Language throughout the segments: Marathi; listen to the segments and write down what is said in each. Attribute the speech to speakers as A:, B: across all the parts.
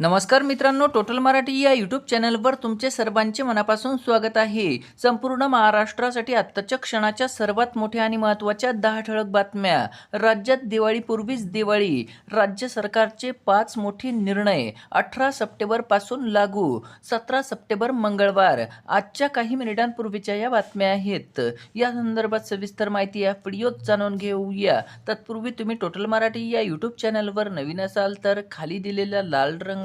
A: नमस्कार मित्रांनो टोटल मराठी या यूट्यूब चॅनलवर तुमचे सर्वांचे मनापासून स्वागत आहे. संपूर्ण महाराष्ट्रासाठी आत्ताच्या क्षणाच्या सर्वात मोठ्या आणि महत्त्वाच्या दहा ठळक बातम्या. राज्यात दिवाळीपूर्वीच दिवाळी राज्य सरकारचे पाच मोठे निर्णय अठरा सप्टेंबरपासून लागू सतरा सप्टेंबर मंगळवार आजच्या काही मिनिटांपूर्वीच्या या बातम्या आहेत. या संदर्भात सविस्तर माहिती या व्हिडिओत जाणून घेऊया. तत्पूर्वी तुम्ही टोटल मराठी या यूट्यूब चॅनलवर नवीन असाल तर खाली दिलेल्या लाल रंग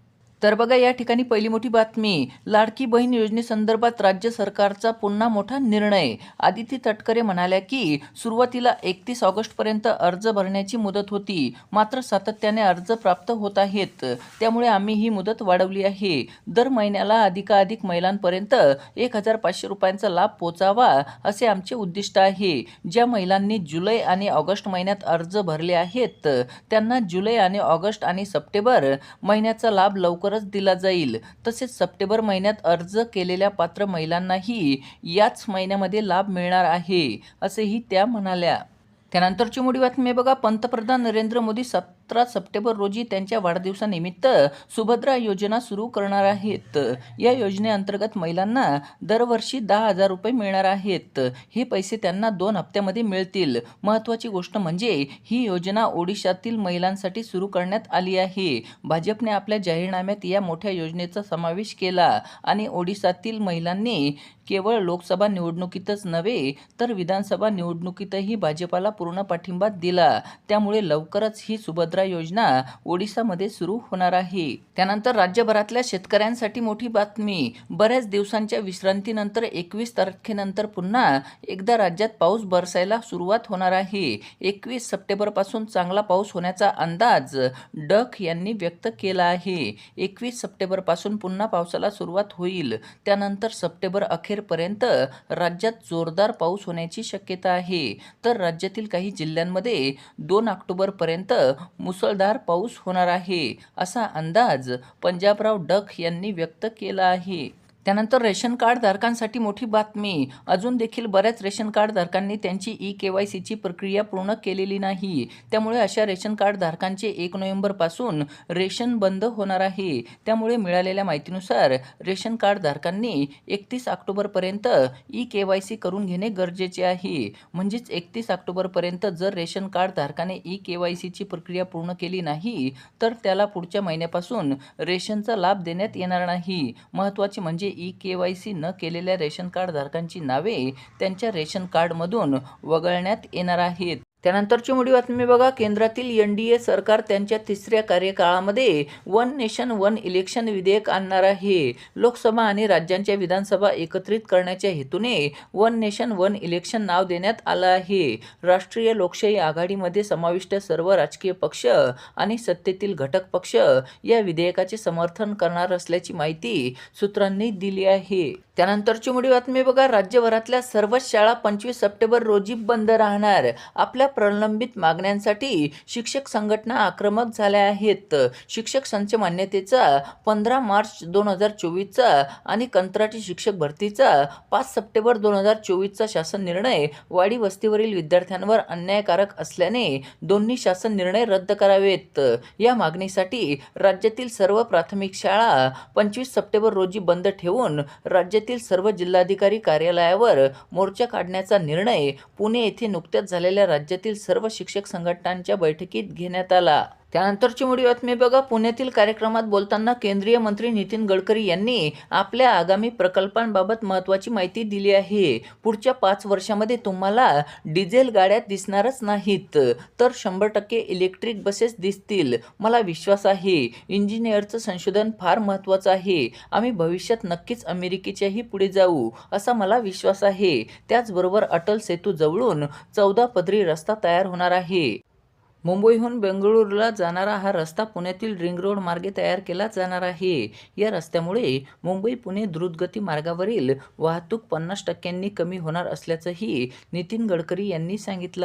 A: तर बघा या ठिकाणी पहिली मोठी बातमी. लाडकी बहीण योजनेसंदर्भात राज्य सरकारचा पुन्हा मोठा निर्णय. आदिती तटकरे म्हणाल्या की सुरुवातीला एकतीस ऑगस्टपर्यंत अर्ज भरण्याची मुदत होती. मात्र सातत्याने अर्ज प्राप्त होत आहेत. त्यामुळे आम्ही ही मुदत वाढवली आहे. दर महिन्याला अधिकाधिक महिलांपर्यंत एक हजार पाचशे रुपयांचा लाभ पोचावा असे आमचे उद्दिष्ट आहे. ज्या महिलांनी जुलै आणि ऑगस्ट महिन्यात अर्ज भरले आहेत त्यांना जुलै आणि ऑगस्ट आणि सप्टेंबर महिन्याचा लाभ लवकर लवकरच दिला जाईल. तसेच सप्टेंबर महिन्यात अर्ज केलेल्या पात्र महिलांनाही याच महिन्यामध्ये लाभ मिळणार आहे असेही त्या म्हणाल्या. त्यानंतरची मोठी बातमी बघा. पंतप्रधान नरेंद्र मोदी सतरा सप्टेंबर रोजी त्यांच्या वाढदिवसानिमित्त सुभद्रा योजना सुरू करणार आहेत. या योजनेअंतर्गत महिलांना दरवर्षी दहा हजार रुपये मिळणार आहेत. हे पैसे त्यांना दोन हप्त्यामध्ये मिळतील. महत्त्वाची गोष्ट म्हणजे ही योजना ओडिशातील महिलांसाठी सुरू करण्यात आली आहे. भाजपने आपल्या जाहीरनाम्यात या मोठ्या योजनेचा समावेश केला आणि ओडिशातील महिलांनी केवळ लोकसभा निवडणुकीतच नव्हे तर विधानसभा निवडणुकीतही भाजपाला पूर्ण पाठिंबा दिला. त्यामुळे लवकरच ही सुभद्रा योजना ओडिसामध्ये सुरू होणार आहे. त्यानंतर राज्यभरातल्या शेतकऱ्यांसाठी मोठी बातमी. बऱ्याच दिवसांच्या विश्रांतीनंतर एकवीस तारखेनंतर पुन्हा एकदा राज्यात पाऊस बरसायला सुरुवात होणार आहे. एकवीस सप्टेंबरपासून चांगला पाऊस होण्याचा अंदाज डक यांनी व्यक्त केला आहे. एकवीस सप्टेंबरपासून पुन्हा पावसाला सुरुवात होईल. त्यानंतर सप्टेंबर अखेरपर्यंत राज्यात जोरदार पाऊस होण्याची शक्यता आहे. तर राज्यातील काही जिल्ह्यांमध्ये दोन ऑक्टोबरपर्यंत मुसळधार पाऊस होणार आहे असा अंदाज पंजाबराव डक यांनी व्यक्त केला आहे. त्यानंतर रेशन कार्ड धारकांसाठी मोठी बातमी. अजून देखील बऱ्याच रेशन कार्ड धारकांनी त्यांची ई के वाय सीची प्रक्रिया पूर्ण केलेली नाही. त्यामुळे अशा रेशन कार्ड धारकांचे एक नोव्हेंबरपासून रेशन बंद होणार आहे. त्यामुळे मिळालेल्या माहितीनुसार रेशन कार्ड धारकांनी एकतीस ऑक्टोबरपर्यंत ई के वाय सी करून घेणे गरजेचे आहे. म्हणजेच एकतीस ऑक्टोबरपर्यंत जर रेशन कार्ड धारकाने ई के वाय सीची प्रक्रिया पूर्ण केली नाही तर त्याला पुढच्या महिन्यापासून रेशनचा लाभ देण्यात येणार नाही. महत्त्वाचे म्हणजे ई के वाय सी न केलेल्या रेशन कार्डधारकांची नावे त्यांच्या रेशन कार्डमधून वगळण्यात येणार आहेत. त्यानंतरची मोठी बातमी बघा केंद्रातील एन डी ए सरकार त्यांच्या तिसऱ्या कार्यकाळामध्ये वन नेशन वन इलेक्शन विधेयक आणणार आहे. लोकसभा आणि राज्यांच्या विधानसभा एकत्रित करण्याच्या हेतूने वन नेशन वन इलेक्शन नाव देण्यात आलं आहे. राष्ट्रीय लोकशाही आघाडीमध्ये समाविष्ट सर्व राजकीय पक्ष आणि सत्तेतील घटक पक्ष या विधेयकाचे समर्थन करणार असल्याची माहिती सूत्रांनी दिली आहे. त्यानंतरची मोठी बातमी बघा राज्यभरातल्या सर्वच शाळा पंचवीस सप्टेंबर रोजी बंद राहणार. आपल्या प्रलंबित मागण्यांसाठी शिक्षक संघटना आक्रमक झाल्या आहेत. शिक्षक संच मान्यतेचा पंधरा मार्च दोन हजार चोवीसचा आणि कंत्राटी शिक्षक भरतीचा पाच सप्टेंबर दोन हजार चोवीसचा शासन निर्णय वाडी वस्तीवरील विद्यार्थ्यांवर अन्यायकारक असल्याने दोन्ही शासन निर्णय रद्द करावेत. या मागणीसाठी राज्यातील सर्व प्राथमिक शाळा पंचवीस सप्टेंबर रोजी बंद ठेवून राज्यातील सर्व जिल्हाधिकारी कार्यालयावर मोर्चा काढण्याचा निर्णय पुणे येथे नुकत्याच झालेल्या राज्यातील सर्व शिक्षक संघटनांच्या बैठकीत घेण्यात आला. त्यानंतरची मोठी बातमी बघा पुण्यातील कार्यक्रमात बोलताना केंद्रीय मंत्री नितीन गडकरी यांनी आपल्या आगामी प्रकल्पांबाबत महत्त्वाची माहिती दिली आहे. पुढच्या पाच वर्षामध्ये तुम्हाला डिझेल गाड्या दिसणारच नाहीत तर शंभर टक्के इलेक्ट्रिक बसेस दिसतील. मला विश्वास आहे इंजिनियरचं संशोधन फार महत्त्वाचं आहे. आम्ही भविष्यात नक्कीच अमेरिकेच्याही पुढे जाऊ असा मला विश्वास आहे. त्याचबरोबर अटल सेतू जवळून चौदा पदरी रस्ता तयार होणार आहे. मुंबईहून बेंगळुरूला जाणारा हा रस्ता पुण्यातील रिंग रोड मार्गे तयार केला जाणार आहे. या रस्त्यामुळे मुंबई पुणे द्रुतगती मार्गावरील वाहतूक पन्नास टक्क्यांनी कमी होणार असल्याचंही नितीन गडकरी यांनी सांगितलं.